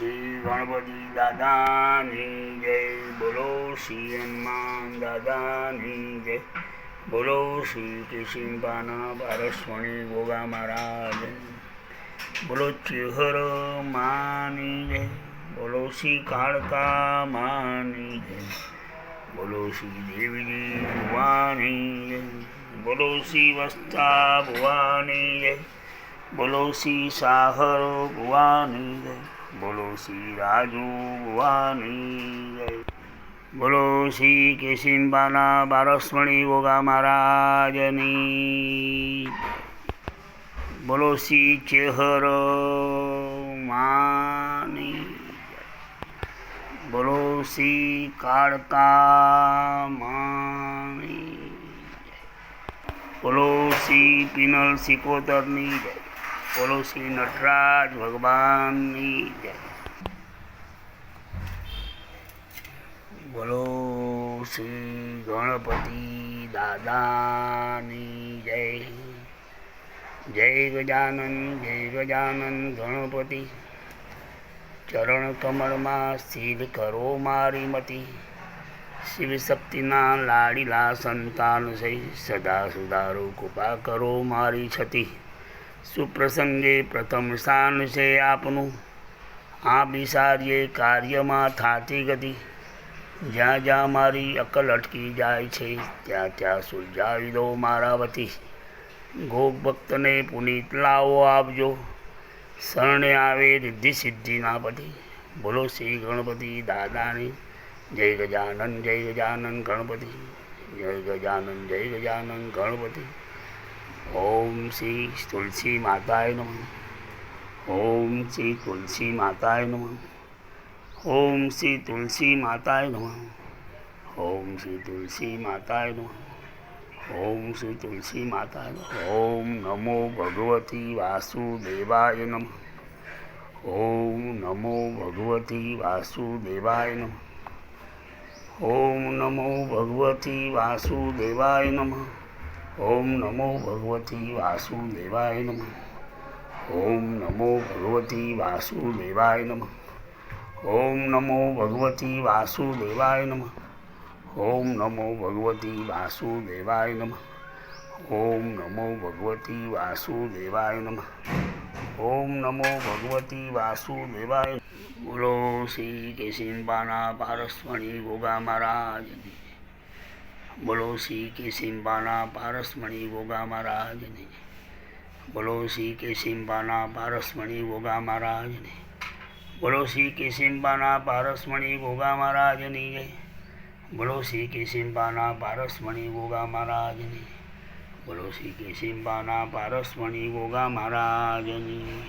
શ્રી ગણપતિ દાદાની જય. બોલો શ્રી હનુમાન દાદાની જય. બોલો શ્રી કિશિંબાના પારસ્વણી ગોગા મહારાજ. બોલો ચિહર માની જય. બોલો શ્રી કાળકા માની જય. બોલો શ્રી દેવીજી ભુવાની જય. બોલો શ્રી વસ્તા ભુવાની જય. બોલો શ્રી સાહર ભુવાની જય. બોલો શ્રી રાજુ ભવાની જય. બોલો શ્રી કેશિંબાના બારસમણી ગોગા મહારાજની. બોલો શ્રી ચેહર માની બોલો શ્રી કાળકા માની બોલો શ્રી પિનલ સિકોતરની જય. બોલો શ્રી નટરાજ ભગવાનની જય. બોલો શ્રી ગણપતિ દાદાની જય. જય ગજાનન જય ગજાનન ગણપતિ. ચરણ કમળમાં સ્થિર કરો મારી મતી. શિવશક્તિના લાડીલા સંતાન સહી સદા સુધારો કૃપા કરો મારી છતી. સુપ્રસંગે પ્રથમ સ્થાન છે આપનું. આ બિસારીએ કાર્યમાં થાતી ગતિ. જ્યાં જ્યાં મારી અકલ અટકી જાય છે, ત્યાં ત્યાં સુલઝાવી દો મારા વતી ગોપ ભક્તને પુનિત લાવો આપજો. શરણે આવે રિદ્ધિ સિદ્ધિના પતિ બોલો શ્રી ગણપતિ દાદાની, જય ગજાનન જય ગજાનન ગણપતિ. જય ગજાનન જય ગજાનન ગણપતિ. ઓમ શ્રી તુલસી માતાય નમઃ. ઓમ શ્રી તુલસી માતાય નમઃ. ઓમ શ્રી તુલસી માતાય નમઃ. ઓમ શ્રી તુલસી માતાય નમઃ. ઓમ શ્રી તુલસી માતાય ઓમ નમો ભગવતી વાસુદેવાય નમઃ. ઓમ નમો ભગવતી વાસુદેવાય નમઃ. ઓમ નમો ભગવતી વાસુદેવાય નમઃ. ઓમ નમો ભગવતી વાસુદેવાય નમ ઓમ નમો ભગવતી વાસુદેવાય નમ ઓમ નમો ભગવતી વાસુદેવાય નમ ઓમ નમો ભગવતી વાસુદેવાય નમ ઓમ નમો ભગવતી વાસુદેવાય નમ ઓમ નમો ભગવતી વાસુદેવાય બોલો શ્રી કેશિંબાના પારસ્વણી ગોગા મહારાજની બોલો શ્રી કેશિંબાના પારસમણી ગોગા મહારાજને બોલો શ્રી કેશિંબાના પારસમણી ગોગા મહારાજને બોલો શ્રી કેશિંબાના પારસમણી ગોગા મહારાજની જય બોલો શ્રી કેશિંબાના પારસમણી ગોગા મહારાજની બોલો શ્રી કેશિંબાના પારસમણી ગોગા મહારાજની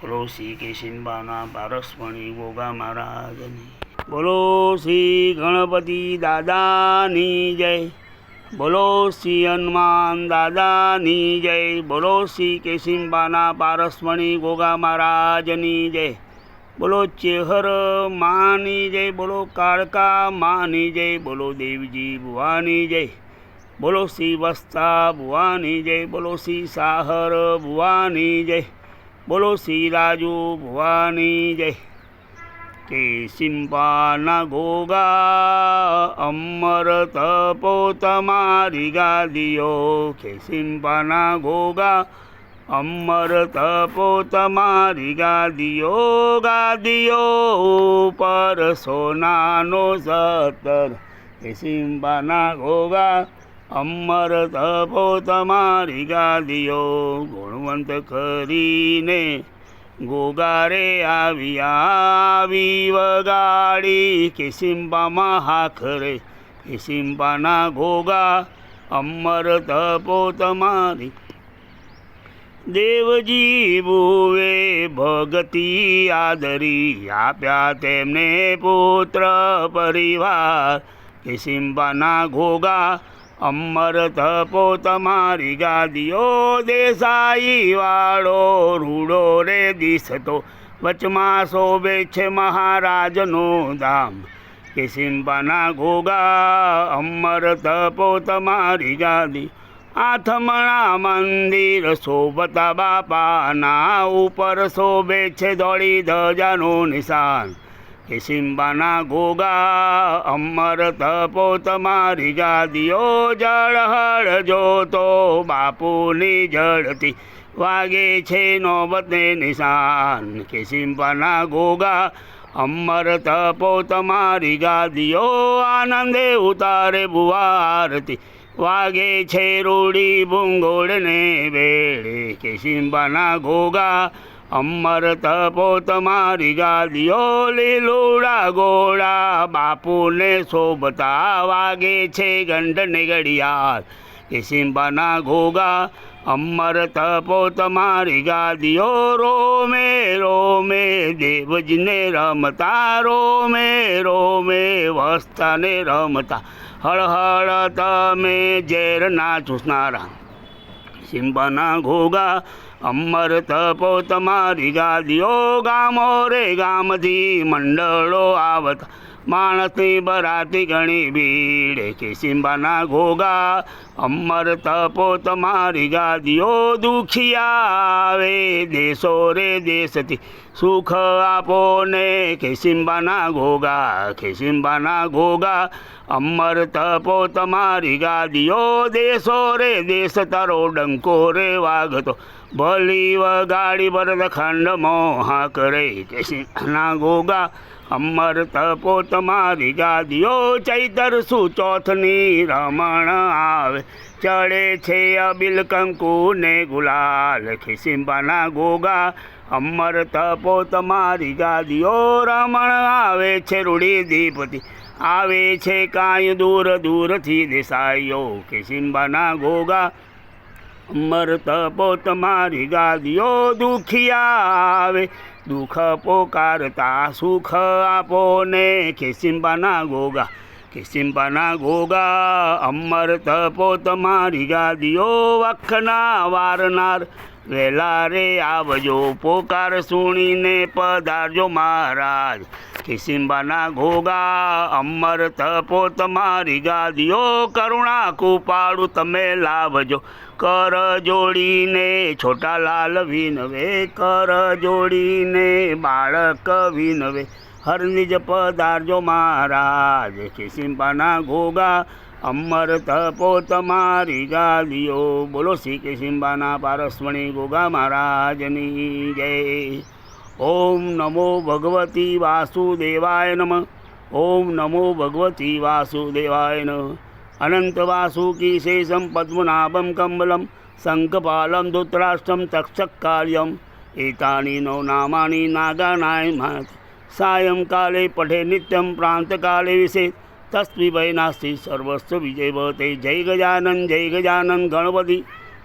બોલો શ્રી કેશિંબાના પારસમણી ગોગા મહારાજની બોલો શ્રી ગણપતિ દાદાની જય. બોલો શ્રી હનુમાન દાદાની જય. બોલો શ્રી કેસિંબાના પારસમણી ગોગા મહારાજની જય. બોલો ચેહર માની જય. બોલો કાળકા માની જય. બોલો દેવજી ભુવાની જય. બોલો શ્રી વસ્તા ભુવાની જય. બોલો શ્રી સાહર ભુવાની જય. બોલો શ્રી રાજુ ભુવાની જય. કે સિંપાના ગોગા અમર તપો તમારી ગાદીઓ કે સિંપાના ગોગા અમર તપો તમારી ગાદીઓ ગાદીઓ પર સોનાનો સતર કે સિંપાના ગોગા અમર તપો તમારી ગાદીઓ ગુણવંત કરીને ગોગારે આવી આવી વગાડી કે સિંબામાં હાખરે કે સિંબાના ગોગા અમર તપો તમારી. દેવજી ભુવે ભગતી આદરી, આપ્યા તેમને પુત્ર પરિવાર, કે સિંબાના ઘોગા અમર થપો તમારી ગાદીઓ, દેસાઈ વાળો રૂડો રે દિશતો વચમાં શોભે છે મહારાજનો ધામ. કે સિંપાના ઘોગા અમર તપો તમારી ગાદી. આથમણા મંદિર શોભતા બાપાના ઉપર શોભે છે દોડી ધજાનું નિશાન. કે સિંબાના ગોગા અમર તપો તમારી ગાદીઓ જળહળ જોતો. બાપુની જળતી વાગે છે નોબતને નિશાન. કે સિંબાના ગોગા અમર તપો તમારી ગાદીઓ આનંદે ઉતારે બુવારતી વાગે છે રૂડી ભૂંગોળને વેળે. કે સિંબાના ગોગા અમર તપો તમારી ગાદીઓ લીલુડા ગોળા. બાપુને શોભતા વાગે છે ગંઢને ઘડિયાળ. કે સિંબાના ઘોગા અમર તપો તમારી ગાદીઓ રોમે રોમે. દેવજીને રમતા, રોમે રોમે. વસ્તાને રમતા. હળહળ તમે ઝેર ના ચૂસનારા. સિંબાના ઘોગા અમર તપો તમારી ગાદીઓ, ગામો રે, ગામથી મંડળો આવતા. માણસની બરાતી ઘણી ભીડ, કે સિંબાના ઘોગા અમર તપો તમારી ગાદીઓ દુખિયા આવે દેશો રે, દેશથી. સુખ આપો ને ખેસિંબાના ઘોગા કે ઘોગા અમર તપો તમારી ગાદીઓ, દેશો રે, દેશ તારો ડંકો રે વાગતો. ભલી વગાડી ભરત ખંડ મોહા કરે કે સિંહના ગોગા અમર તપો તમારી ગાદીઓ, ચૈતર સુ ચોથની રમણ આવે. ચડે છે અબિલ કંકુ ને ગુલાલ ખિસિંબાના ગોગા. અમર તપો તમારી ગાદીઓ, રમણ આવે છે રૂડી દીપતી આવે છે કાંઈ દૂર દૂરથી દેસાઈઓ ખિસિંબાના ગોગા. અમર તપો તમારી ગાદીઓ દુખિયા આવે. દુઃખ પોકારતા, સુખ આપો ને ખેસિંબાના ગોગા. ખેસિંબાના ગોગા અમર તપો તમારી ગાદીઓ વખના વારનાર. વહેલા રે આવજો, પોકાર સુણીને પધારજો મહારાજ. કિસિંબાના ઘોગા અમર તપો તમારી ગાદીઓ, કરુણા કુપાળું તમે લાવજો. કર જોડીને છોટા લાલ વિનવે, કર જોડીને બાળક વિનવે. હરનિજ પધારજો મહારાજ. કિસિંબાના ઘોગા અમર તપો તમારી ગાદીઓ બોલો શ્રી કિસિંબાના પારસમણી ગોગા મહારાજની જય. ઓમ નમો ભગવતી વાસુદેવાય નમ. ઓમ નમો ભગવતી વાસુદેવાય નમ. અનંત વાસુકી શેષમ પદ્મનાભમ કમલમ શંખપાલમ ધૂતરાષ્ટ્રમ તક્ષક કાર્યમ એતાની નવ નામાની નાગાનાય મહત સાયંકાલે પઠે નિત્યમ પ્રાંતકાલે વિશે તસ્વી ભય નાસ્તિ સર્વસ્વ વિજય ભવતે જય ગજાનન જય ગજાનન ગણપતિ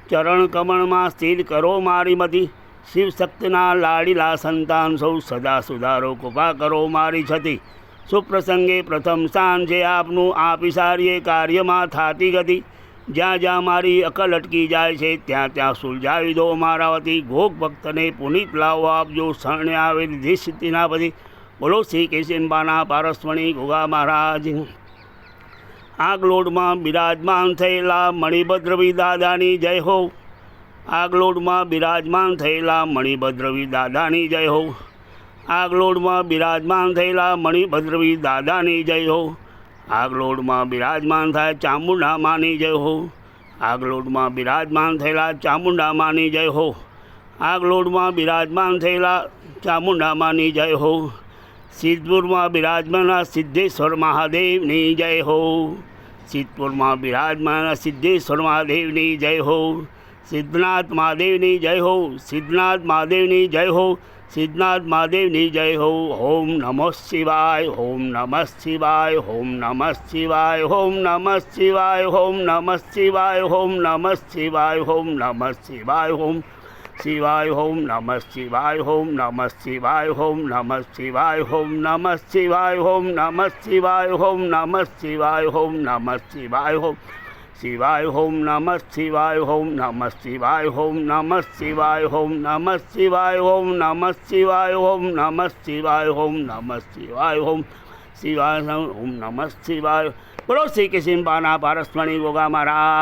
ચરણ કમળમાં સ્થિર કરો મારી મતી શિવ શક્તિના લાડીલા સંતાન સૌ સદા સુધારો કૃપા કરો મારી છતી સુપ્રસંગે પ્રથમ સ્થાન છે આપનું આપી સારીએ કાર્યમાં થાતી ગતિ જ્યાં જ્યાં મારી અકલ અટકી જાય છે ત્યાં ત્યાં સુલઝાવી દો મારા વતી ભોગ ભક્તને પુનિત લાવો આપજો શરણે આવેલી સ્થિતિના બધી બોલો શ્રી કેશિંબાના પારસ્વણી ગોગા મહારાજ. આગલોડમાં બિરાજમાન થયેલા મણિભદ્રવી દાદાની જય હો. આગલોડમાં બિરાજમાન થયેલા મણિભદ્રવી દાદાની જય હો. આગલોડમાં બિરાજમાન થયેલા મણિભદ્રવી દાદાની જય હો. આગલોડમાં બિરાજમાન થાય ચામુંડા માની જય હો. આગલોડમાં બિરાજમાન થયેલા ચામુંડા માની જય હો. આગલોડમાં બિરાજમાન થયેલા ચામુંડા માની જય હો. સિદ્ધપુરમાં બિરાજમાન સિદ્ધેશ્વર મહાદેવની જય હો. સિદ્ધપુરમાં બિરાજમાન સિદ્ધેશ્વર મહાદેવની જય હો. સિદ્ધનાથ મહાદેવની જય હો. સિદ્ધનાથ મહાદેવની જય હો. સિદ્ધનાથ મહાદેવની જય હો. ઓમ નમઃ શિવાય, ઓમ નમઃ શિવાય, ઓમ નમઃ શિવાય, ઓમ નમઃ શિવાય, ઓમ નમઃ શિવાય, ઓમ નમઃ શિવાય, ઓમ નમઃ શિવાય, ઓમ શિવાય હોમ નમઃ શિવાય હોમ નમઃ શિવાય હોમ નમઃ શિવાય હોમ નમઃ શિવાય હોમ નમઃ શિવાય હોમ નમઃ શિવાય હોમ નમઃ શિવાય હોમ શિવાય હોમ નમઃ શિવાય હોમ નમઃ શિવાય હોમ નમઃ શિવાય હોમ નમઃ શિવાય હોમ નમઃ શિવાય હોમ નમઃ શિવાય હોમ નમઃ શિવાય હોમ શિવાય ઓમ નમઃ શિવાય બોલો શ્રી કિશિંબાના પારસ્મણી ગોગા મહારાજ